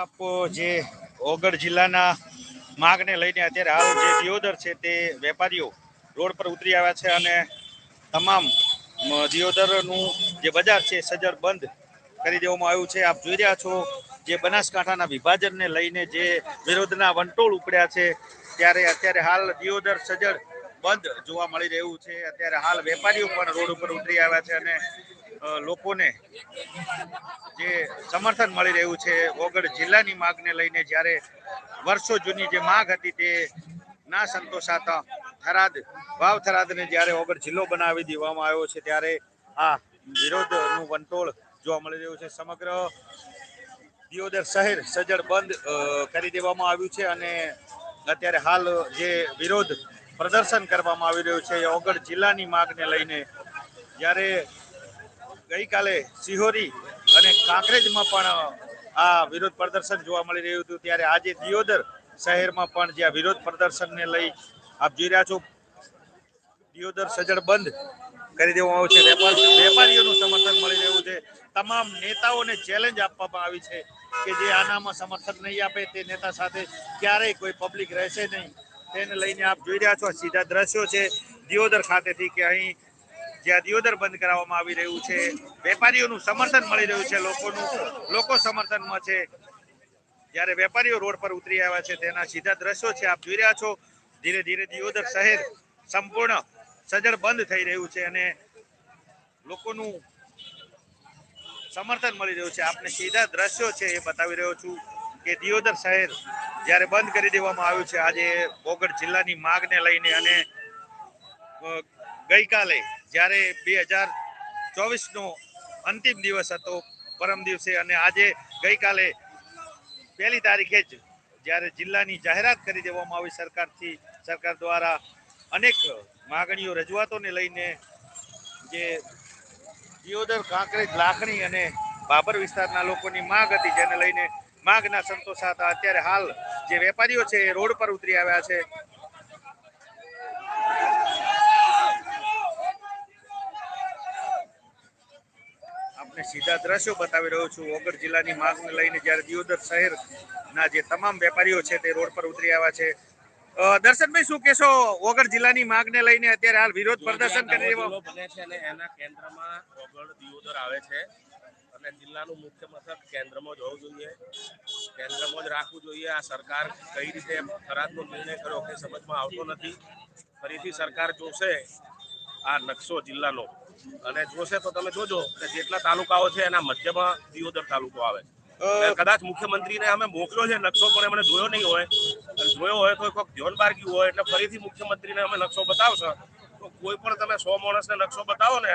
આપ જે ઓગળ જિલ્લાના માગને લઈને અત્યારે હાલ જે દિયોદર છે તે વેપારીઓ રોડ પર ઉતરી આવ્યા છે અને તમામ દિયોદરનું જે બજાર છે સજર બંધ કરી દેવામાં આવ્યું છે. આપ જોઈ રહ્યા છો જે બનાસકાંઠાના વિભાજનને લઈને જે વિરોધના વંટોળ ઉપડ્યા છે, ત્યારે અત્યારે હાલ દિયોદર સજર બંધ જોવા મળી રહ્યું છે. અત્યારે હાલ વેપારીઓ પણ રોડ ઉપર ઉતરી આવ્યા છે અને લોકોને જે સમર્થન મળી રહ્યું છે ઓગળ જિલ્લાની માગને લઈને જ્યારે વર્ષો જૂની જે માગ હતી તે ના સંતોષાતા થરાદ, વાવ થરાદને જ્યારે ઓગળ જિલ્લો બનાવી દેવામાં આવ્યો છે, ત્યારે આ વિરોધનું વંટોળ જોવા મળી રહ્યું છે. સમગ્ર દિયોદર શહેર સજ્જડ બંધ કરી દેવામાં આવ્યું છે અને અત્યારે હાલ જે વિરોધ પ્રદર્શન કરવામાં આવી રહ્યું છે એ ઓગળ જિલ્લાની માગને લઈને જ્યારે ગઈકાલે સિહોરી અને કાંકરેજમાં પણ આ વિરોધ પ્રદર્શન જોવા મળી રહ્યું હતું. ત્યારે આજે દિયોદર શહેરમાં પણ જ્યાં વિરોધ પ્રદર્શનને લઈ આપ જોઈ રહ્યા છો, દિયોદર સજ્જડ બંધ કરી દેવામાં આવ્યું છે. વેપાર, વેપારીઓનું સમર્થન મળી રહ્યું છે. તમામ નેતાઓને ચેલેન્જ આપવામાં આવી છે કે જે આનામાં સમર્થન નહીં આપે તે નેતા સાથે ક્યારેય કોઈ પબ્લિક રહેશે નહીં. તેને લઈને આપ જોઈ રહ્યા છો સીધા દ્રશ્યો છે દિયોદર ખાતેથી કે અહીં જ્યાં દિયોદર બંધ કરાવવામાં આવી રહ્યું છે. વેપારીઓનું સમર્થન મળી રહ્યું છે લોકોનું. લોકો સમર્થનમાં છે. જ્યારે વેપારીઓ રોડ પર ઉતરી આવ્યા છે, તેના સીધા દ્રશ્યો છે. આપ જોઈ રહ્યા છો, ધીરે ધીરે દિયોદર શહેર સંપૂર્ણ સજ્જડ બંધ થઈ રહ્યું છે અને લોકોનું સમર્થન મળી રહ્યું છે. આપને સીધા દ્રશ્યો છે એ બતાવી રહ્યો છું કે દિયોદર શહેર જ્યારે બંધ કરી દેવામાં આવ્યું છે, આજે બોગડ જિલ્લાની માગને લઈને અને ગઈકાલે જ્યારે બે હજાર ચોવીસનો અંતિમ દિવસ હતો, પરમ દિવસે. અને આજે ગઈકાલે પહેલી તારીખે જ જ્યારે જિલ્લાની જાહેરાત કરી દેવામાં આવી સરકારથી, સરકાર દ્વારા અનેક માગણીઓ, રજૂઆતોને લઈને જે દિયોદર કાંકરેજ લાખણી અને બાબર વિસ્તારના લોકોની માગ હતી, જેને લઈને માગના સંતોષાતા અત્યારે હાલ જે વેપારીઓ છે એ રોડ પર ઉતરી આવ્યા છે. આપને સીધા દ્રશ્યો બતાવી રહ્યો છું. ઓગળ જિલ્લાની માંગને લઈને જ્યારે દિયોદર શહેરના જે તમામ વેપારીઓ છે તે રોડ પર ઉતરી આવ્યા છે. દર્શનભાઈ શું કહેશો? ઓગળ જિલ્લાની માંગને લઈને અત્યારે હાલ વિરોધ પ્રદર્શન કરી રહ્યો બને છે અને એના કેન્દ્રમાં ઓગળ દિયોદર આવે છે. અને જિલ્લાનું મુખ્ય મથક કેન્દ્રમાં જ હોવું જોઈએ. કેન્દ્રમાં જ રાખવું જોઈએ. આ સરકાર કઈ રીતે થરાદનો નિર્ણય કર્યો કે સમજમાં આવતો નથી. ફરીથી સરકાર જોશે આ નકશો જિલ્લાનો. અને જોશે તો તમે જોજો કે જેટલા તાલુકાઓ છે એના મધ્યમાં દિયોદર તાલુકો આવે. કદાચ મુખ્યમંત્રીને અમે મોકલ્યો છે નકશો પણ એમણે જોયો નહીં હોય. જોયો હોય તો કોઈક ધ્યાન ગયું હોય એટલે ફરીથી મુખ્યમંત્રીને અમે નકશો બતાવશો. તો કોઈ પણ તમે સો માણસને નકશો બતાવો ને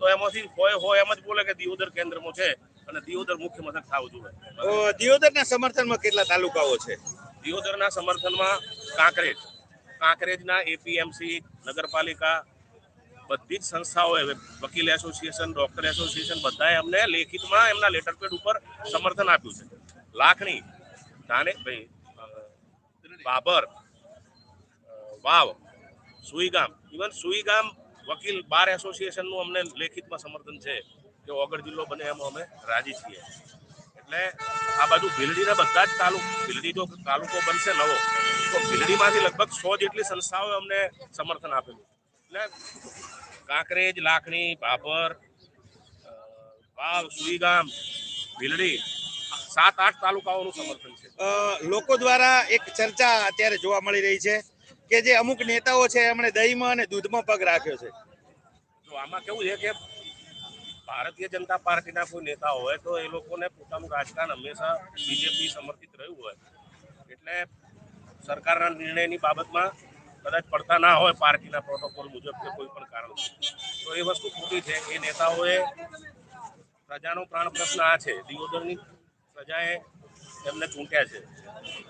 તો એમાંથી હોય હોય એમ જ બોલે કે દિયોદર કેન્દ્રમાં છે અને દિયોદર મુખ્ય મથક થવું જોઈએ. દિયોદરના સમર્થનમાં કેટલા તાલુકાઓ છે? દિયોદરના સમર્થનમાં કાંકરેજ. કાંકરેજના એપીએમસી નગરપાલિકા બધી જ સંસ્થાઓએ વકીલ એસોસિએશન, ડોક્ટર એસોસિએશન બધાએ અમને લેખિતમાં એમના લેટર પેડ ઉપર સમર્થન આપ્યું છે. લાખણી ભાઈ બાબર વાવ, સુઈગામ, ઇવન સુઈગામ વકીલ બાર એસોસિએશનનું અમને લેખિતમાં સમર્થન છે કે ઓગળ જિલ્લો બને એમ અમે રાજી છીએ. એટલે આ બાજુ ભીલડીના બધા જ તાલુક, ભીલડી જો તાલુકો બનશે નવો, તો ભીલડીમાંથી લગભગ સો જેટલી સંસ્થાઓએ અમને સમર્થન આપેલું. એટલે કાંકરેજ લાખણી ભાભર વાવ સુઈગામ ભીલડી સાત આઠ તાલુકાઓનું સમર્થન છે. લોકો દ્વારા એક ચર્ચા અત્યારે જોવા મળી રહી છે કે જે અમુક નેતાઓ છે એમણે દહીંમાં અને દૂધમાં પગ રાખ્યો છે. તો આમાં કેવું છે કે ભારતીય જનતા પાર્ટીના કોઈ નેતા હોય તો એ લોકોને પોતાનું રાજકારણ હંમેશા બીજેપી સમર્થિત રહ્યું હોય. એટલે સરકારના નિર્ણયની બાબતમાં કદાચ પડતા ના હોય પાર્ટીના પ્રોટોકોલ મુજબ કે કોઈ પણ કારણ. તો એ વસ્તુ ખોટી છે. એ નેતાઓએ પ્રજાનો પ્રાણ પ્રશ્ન આ છે. દિયોદરની પ્રજાએ એમને ચૂંટ્યા છે.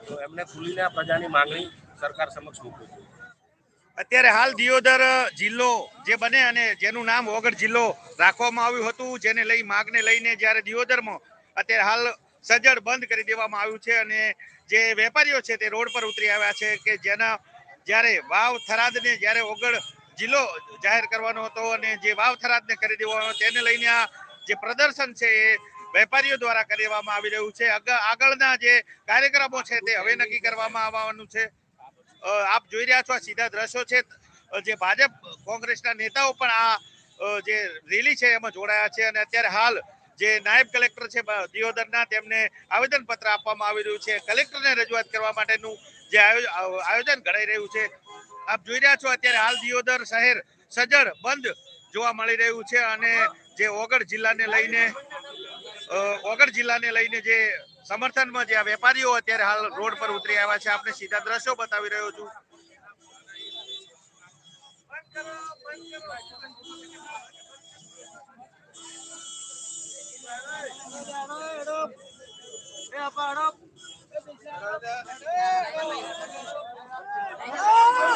તો એમને ખુલીને આ પ્રજાની માંગણી સરકાર સમક્ષ મૂકવી જોઈએ. અત્યારે હાલ દિયોદર જિલ્લો જે બને અને જેનું નામ વગર જિલ્લો રાખવામાં આવ્યું હતું, જેને લઈ માગને લઈને જ્યારે દિયોદરમાં અત્યારે હાલ સજ્જડ બંધ કરી દેવામાં આવ્યું છે અને જે વેપારીઓ છે તે રોડ પર ઉતરી આવ્યા છે કે જેના જ્યારે વાવ થરાદને જ્યારે ઓગળ જિલ્લો જાહેર કરવાનો હતો અને જે વાવ થરાદને કરી દેવાનો તેને લઈને આ જે પ્રદર્શન છે એ વેપારીઓ દ્વારા કરવામાં આવી રહ્યું છે. આગળના જે કાર્યક્રમો છે તે હવે નક્કી કરવામાં આવવાનું છે. આપ જોઈ રહ્યા છો આ સીધા દ્રશ્યો છે. જે ભાજપ કોંગ્રેસના નેતાઓ પણ આ જે રેલી છે એમાં જોડાયા છે અને અત્યારે હાલ જે નાયબ કલેક્ટર છે દિયોદરના તેમને આવેદનપત્ર આપવામાં આવી રહ્યું છે. કલેક્ટરને રજૂઆત કરવા માટેનું જે આયોજન ઘડાઈ રહ્યું છે. આપ જોઈ રહ્યા છો અત્યારે હાલ દિયોદર શહેર સજ્જડ બંધ જોવા મળી રહ્યું છે અને જે ઓગળ જિલ્લાને લઈને ઓગળ જિલ્લાને લઈને જે સમર્થનમાં જે વેપારીઓ અત્યારે હાલ રોડ પર ઉતરી આવ્યા છે. આપણે સીધા દ્રશ્યો બતાવી રહ્યો છું. Yeah, but. Oh!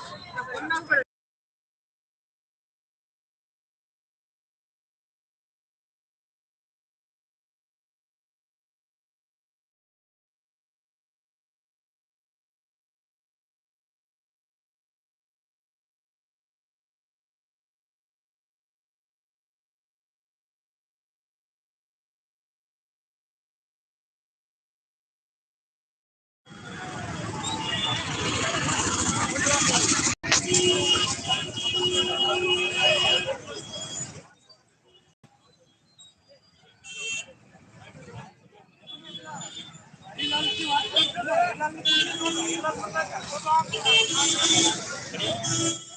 Thank you.